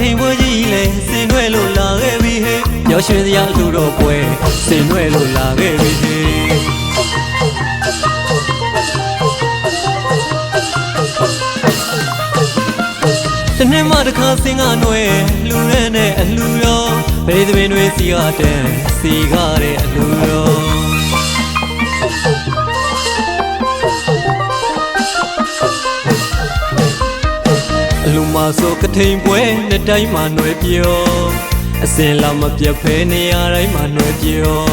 မြမယိုရကထိန်ပွဲကြီးလဲစင်ရွဲလို့လာခဲ့ပြီဟဲ့ပျော်ရွှင်စရာလူတော့ပွဲစင်ရွဲလို့လာခဲ့ပြီဟဲ့တနေ့မှတစ်ခါစင်ကနွယ်လူရဲနဲ့အလူရောဗေဒပင်တွေစီကတန်စီကားတဲ့အလူရော မဆိုကထိန်ပွဲနှစ်တိုင်းမှာຫນွယ်ပြောအစင်လာမပြတ်ဖဲနေရတိုင်းမှာຫນွယ်ပြော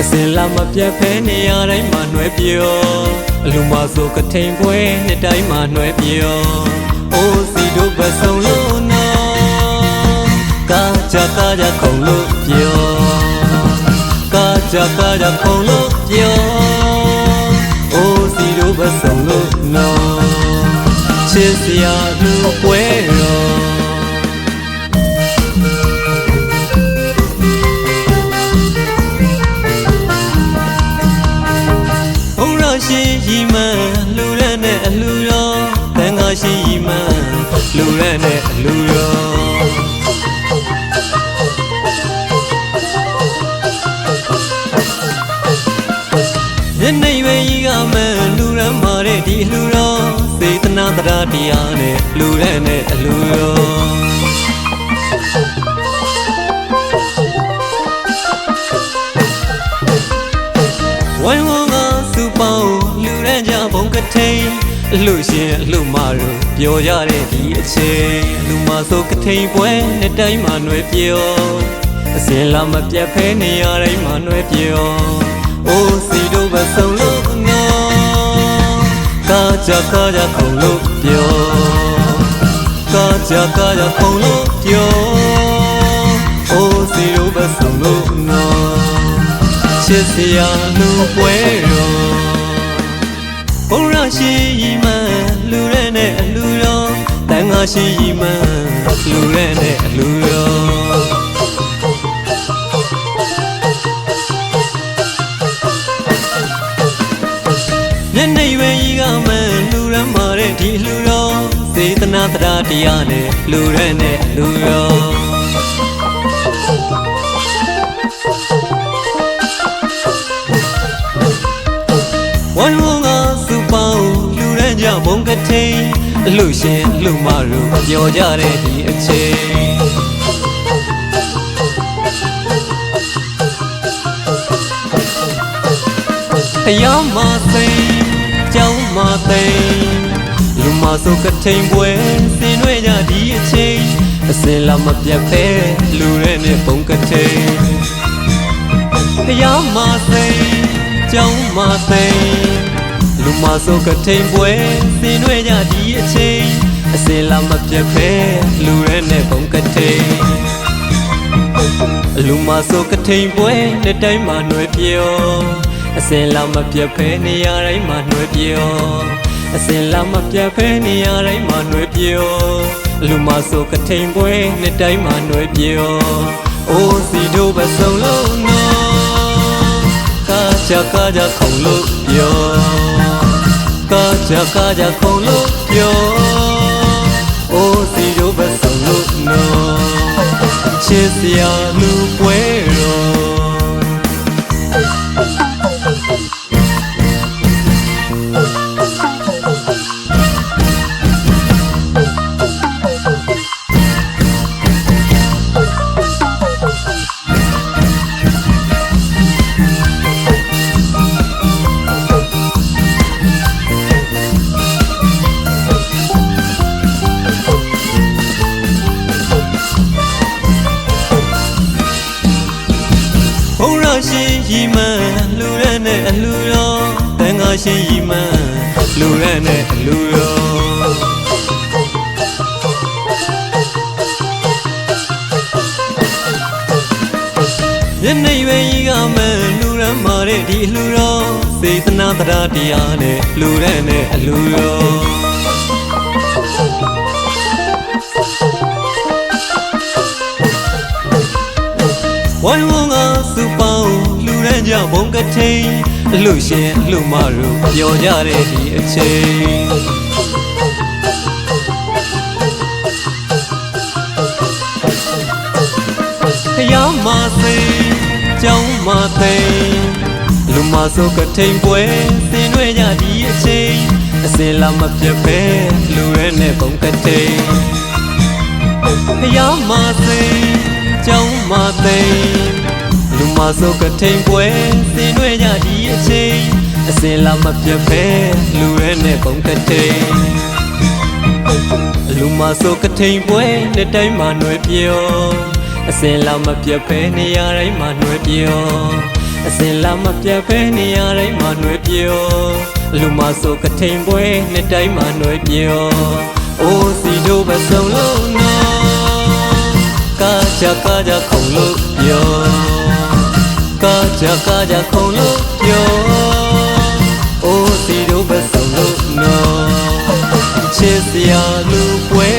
အစင်လာမပြတ်ဖဲနေရတိုင်းမှာຫນွယ်ပြောအလူမဆိုကထိန်ပွဲနှစ်တိုင်းမှာຫນွယ်ပြောအိုးစီတို့ဘဆုံလို့နော်ကာကြကာကြခုံလို့ပြောကာကြကာကြခုံလို့ပြောအိုးစီတို့ဘဆုံလို့နော် ချစ်စရာ ရရှိရီမန်လူရနဲ့အလူရောတန်ခါရှိရီမန်လူရနဲ့အလူရောညနေရွယ်ကြီးကမှန်လူရမ်းမာတဲ့ဒီလူတော်စေတနာတရားတရားနဲ့လူရမ်းနဲ့အလူရောဝိုင်းဝ အလှရှင်အလှမတို့ပြောရတဲ့ဒီအချိန်လူမဆိုကထိန်ပွဲနဲ့တိုင်းမှာနှွယ်ပြောအစင်လာမပြတ်ဖဲနေရတိုင်းမှာနှွယ်ပြောအိုးစီတို့ပဲဆုံးလို့ငေါကာကြကာကြခုံလို့ပြောကာကြကာကြခုံလို့ပြောအိုးစီတို့ပဲဆုံးလို့ငေါချစ်စရာလူပွဲရော Ora shi ရှိရီမန်လူရဲနဲ့အလူရောညနေရွယ်ကြီးကမှန်လူရမ်းမာတဲ့ဒီလူတော်စေတနာတရားတရားနဲ့လူရမ်းနဲ့လူရောဝိုင်းဝန်းကစုပေါင်းလူရမ်းကြဘုံကထိန်အ လူရှင်အလူမတို့ပြောကြတဲ့ဒီအချိန်တရားမသိကြောင်းမသိလူမဆိုကထိန်ပွဲစင်ရွေကြဒီအချိန်အစင်လာမပြတ်ပဲလူရဲနဲ့ဘုံကထိန်တရားမသိကြောင်းမသိ လူမဆိုကထိန်ပွဲစင်တွေ့ကြဒီအချိန်အစင်လာမပြတ်ဖဲလူရဲနဲ့ဘုံကထိန်အလူမဆိုကထိန်ပွဲနဲ့တိုင်းမှာနှွယ်ပြောအစင်လာမပြတ်ဖဲနေရာတိုင်းမှာနှွယ်ပြောအစင်လာမပြတ်ဖဲနေရာတိုင်းမှာနှွယ်ပြောအလူမဆိုကထိန်ပွဲနဲ့တိုင်းမှာနှွယ်ပြောအိုးစီတို့ပဲဆုံးလို့နော်ကာချာကာချာခုံလို့ပြော ကာကြကာကြခုံလို့ပြောအိုးစီတို့ပဲဆုံလို့နော်ချစ်စရာလူ လူရောတန်ငါရှိရီမန်လူရဲနဲ့အလူရောညနေရွယ်ကြီးကမှန်လူရမ်းမာတဲ့ဒီအလူရောစေတနာတရားတရားနဲ့လူရဲနဲ့အလူရောဝိုင်းဝန်းကစူပေါင်းလူရန်ကြဘုံကထိန်အ လှရှင်လှမတို့ပျော်ကြတဲ့ဒီအချိန်ခရမစိကျောင်းမသိလူမဆိုကထိန်ပွဲစင်ရွဲကြဒီအချိန်အစင်လာမပြတ်ဖဲလူရဲနဲ့ပုံကထိန်ခရမစိကျောင်းမသိလူမဆိုကထိန်ပွဲစင်ရွဲကြဒီ အစင်လာမပြတ်ပဲလူရဲနဲ့ပုံကတိန်လူမဆိုကထိန်ပွဲနှစ်တိုင်းမှာနှွယ်ပြောအစင်လာမပြတ်ပဲနေရာတိုင်းမှာနှွယ်ပြောအစင်လာမပြတ်ပဲနေရာတိုင်းမှာနှွယ်ပြောလူမဆိုကထိန်ပွဲနှစ်တိုင်းမှာနှွယ်ပြောအိုးစီတို့ပဲဆုံးလို့နော်ကာကြကာကြခုံလို့ပြောကာကြကာကြခုံလို့ပြော လူပွဲ